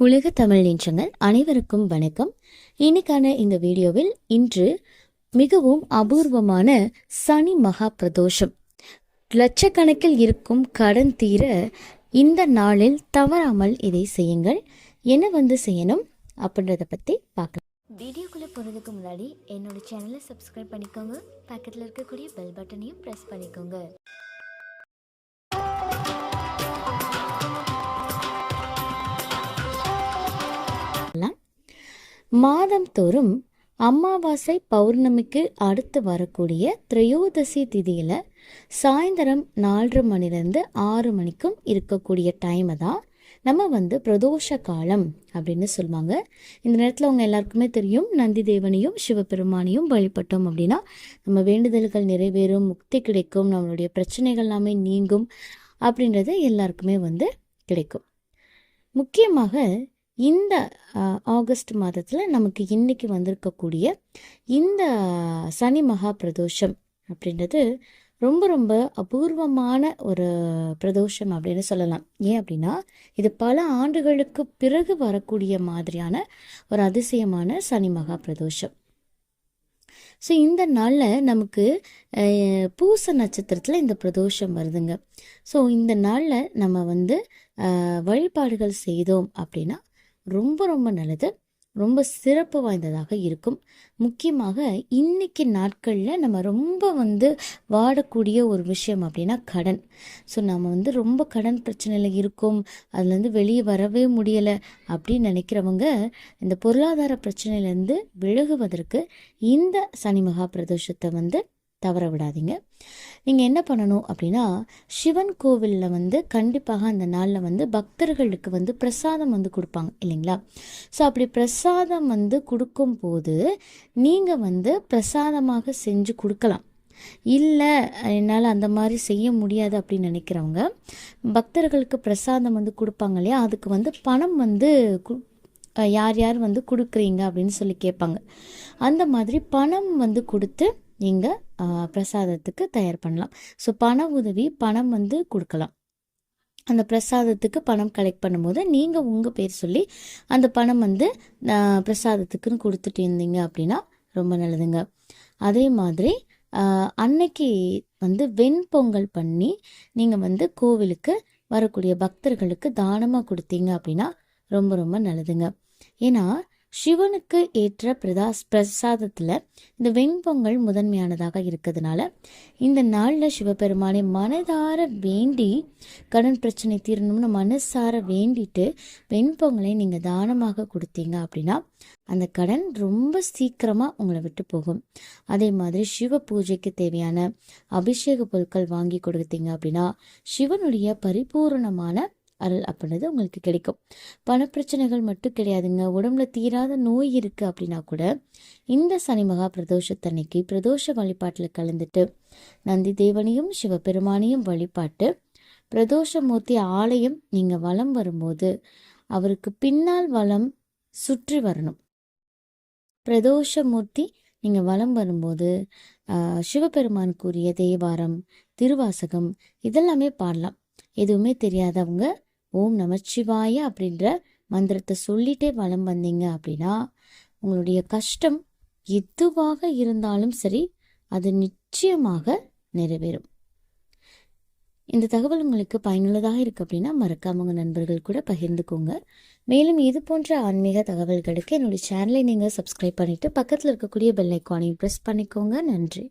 உலக தமிழ் நின்றங்கள் அனைவருக்கும் வணக்கம். இன்னைக்கான இந்த வீடியோவில் இன்று மிகவும் அபூர்வமான சனி மகா பிரதோஷம் லட்சக்கணக்கில் இருக்கும் கடன் தீர இந்த நாளில் தவறாமல் இதை செய்யுங்கள். என்ன வந்து செய்யணும் அப்படின்றத பற்றி பார்க்கலாம். வீடியோக்குள்ளே போகிறதுக்கு முன்னாடி என்னோட சேனலை சப்ஸ்கிரைப் பண்ணிக்கோங்க. பக்கத்தில் இருக்கக்கூடிய பெல் பட்டனையும் ப்ரெஸ் பண்ணிக்கோங்க. மாதந்தோறும் அமாவாசை பௌர்ணமிக்கு அடுத்து வரக்கூடிய திரையோதசி திதியில் சாயந்தரம் நாலு மணிலேருந்து ஆறு மணிக்கும் இருக்கக்கூடிய டைமை தான் நம்ம வந்து பிரதோஷ காலம் அப்படின்னு சொல்லுவாங்க. இந்த நேரத்தில் அவங்க எல்லாருக்குமே தெரியும் நந்தி தேவனையும் சிவபெருமானையும் வழிபட்டோம் அப்படின்னா நம்ம வேண்டுதல்கள் நிறைவேறும் முக்தி கிடைக்கும் நம்மளுடைய பிரச்சனைகள் எல்லாமே நீங்கும் அப்படின்றது எல்லாருக்குமே வந்து கிடைக்கும். முக்கியமாக இந்த ஆகஸ்ட் மாதத்தில் நமக்கு இன்றைக்கி வந்திருக்கக்கூடிய இந்த சனி மகா பிரதோஷம் அப்படின்றது ரொம்ப ரொம்ப அபூர்வமான ஒரு பிரதோஷம் அப்படின்னு சொல்லலாம். ஏன் அப்படின்னா இது பல ஆண்டுகளுக்கு பிறகு வரக்கூடிய மாதிரியான ஒரு அதிசயமான சனி மகா பிரதோஷம். ஸோ இந்த நாளில் நமக்கு பூச நட்சத்திரத்தில் இந்த பிரதோஷம் வருதுங்க. ஸோ இந்த நாளில் நம்ம வந்து வழிபாடுகள் செய்தோம் அப்படின்னா ரொம்ப ரொம்ப நல்லது. ரொம்ப சிறப்பு வாய்ந்ததாக இருக்கும். முக்கியமாக இன்னைக்கு நாட்களில் நம்ம ரொம்ப வந்து வாடக்கூடிய ஒரு விஷயம் அப்படின்னா கடன். ஸோ நம்ம வந்து ரொம்ப கடன் பிரச்சனையில் இருக்கோம். அதுலேருந்து வெளியே வரவே முடியலை அப்படின்னு நினைக்கிறவங்க இந்த பொருளாதார பிரச்சனையிலேருந்து விலகுவதற்கு இந்த சனி மகா பிரதோஷத்தை வந்து தவற விடாதீங்க. நீங்கள் என்ன பண்ணணும் அப்படின்னா சிவன் கோவிலில் வந்து கண்டிப்பாக அந்த நாளில் வந்து பக்தர்களுக்கு வந்து பிரசாதம் வந்து கொடுப்பாங்க இல்லைங்களா? ஸோ அப்படி பிரசாதம் வந்து கொடுக்கும்போது நீங்கள் வந்து பிரசாதமாக செஞ்சு கொடுக்கலாம். இல்லை என்னால் அந்த மாதிரி செய்ய முடியாது அப்படின்னு நினைக்கிறவங்க பக்தர்களுக்கு பிரசாதம் வந்து கொடுப்பாங்க இல்லையா? அதுக்கு வந்து பணம் வந்து யார் யார் வந்து கொடுக்குறீங்க அப்படின்னு சொல்லி கேட்பாங்க. அந்த மாதிரி பணம் வந்து கொடுத்து நீங்கள் பிரசாதத்துக்கு தயார் பண்ணலாம். ஸோ பண உதவி பணம் வந்து கொடுக்கலாம். அந்த பிரசாதத்துக்கு பணம் கலெக்ட் பண்ணும்போது நீங்கள் உங்கள் பேர் சொல்லி அந்த பணம் வந்து பிரசாதத்துக்குன்னு கொடுத்துட்டு இருந்தீங்க அப்படின்னா ரொம்ப நல்லதுங்க. அதே மாதிரி அன்னைக்கு வந்து வெண்பொங்கல் பண்ணி நீங்கள் வந்து கோவிலுக்கு வரக்கூடிய பக்தர்களுக்கு தானமாக கொடுத்தீங்க அப்படின்னா ரொம்ப ரொம்ப நல்லதுங்க. ஏன்னா சிவனுக்கு ஏற்ற பிரதாஸ் பிரசாதத்தில் இந்த வெண்பொங்கல் முதன்மையானதாக இருக்கிறதுனால இந்த நாளில் சிவபெருமானை மனதார வேண்டி கடன் பிரச்சனை தீரணும்னு மனசார வேண்டிட்டு வெண்பொங்கலை நீங்கள் தானமாக கொடுத்தீங்க அப்படின்னா அந்த கடன் ரொம்ப சீக்கிரமாக உங்களை விட்டு போகும். அதே மாதிரி சிவ பூஜைக்கு தேவையான அபிஷேக பொருட்கள் வாங்கி கொடுத்தீங்க அப்படின்னா சிவனுடைய பரிபூர்ணமான அருள் அப்படின்றது உங்களுக்கு கிடைக்கும். பணப்பிரச்சனைகள் மட்டும் கிடையாதுங்க. உடம்புல தீராத நோய் இருக்குது அப்படின்னா கூட இந்த சனி மகா பிரதோஷத்தன்னைக்கு பிரதோஷ வழிபாட்டில் கலந்துட்டு நந்தி தேவனையும் சிவபெருமானையும் வழிபாட்டு பிரதோஷமூர்த்தி ஆலயம் நீங்கள் வளம் வரும்போது அவருக்கு பின்னால் வளம் சுற்றி வரணும். பிரதோஷமூர்த்தி நீங்கள் வளம் வரும்போது சிவபெருமானுக்குரிய தேவாரம் திருவாசகம் இதெல்லாமே பாடலாம். எதுவுமே தெரியாதவங்க ஓம் நமச்சிவாய அப்படின்ற மந்திரத்தை சொல்லிட்டே வளம் வந்தீங்க அப்படின்னா உங்களுடைய கஷ்டம் எதுவாக இருந்தாலும் சரி அது நிச்சயமாக நிறைவேறும். இந்த தகவல் உங்களுக்கு பயனுள்ளதாக இருக்கு அப்படின்னா மறக்காம உங்கள் நண்பர்கள் கூட பகிர்ந்துக்கோங்க. மேலும் இது போன்ற ஆன்மீக தகவல்களுக்கு என்னுடைய சேனலை நீங்கள் சப்ஸ்கிரைப் பண்ணிவிட்டு பக்கத்தில் இருக்கக்கூடிய பெல் ஐக்கானையும் ப்ரெஸ் பண்ணிக்கோங்க. நன்றி.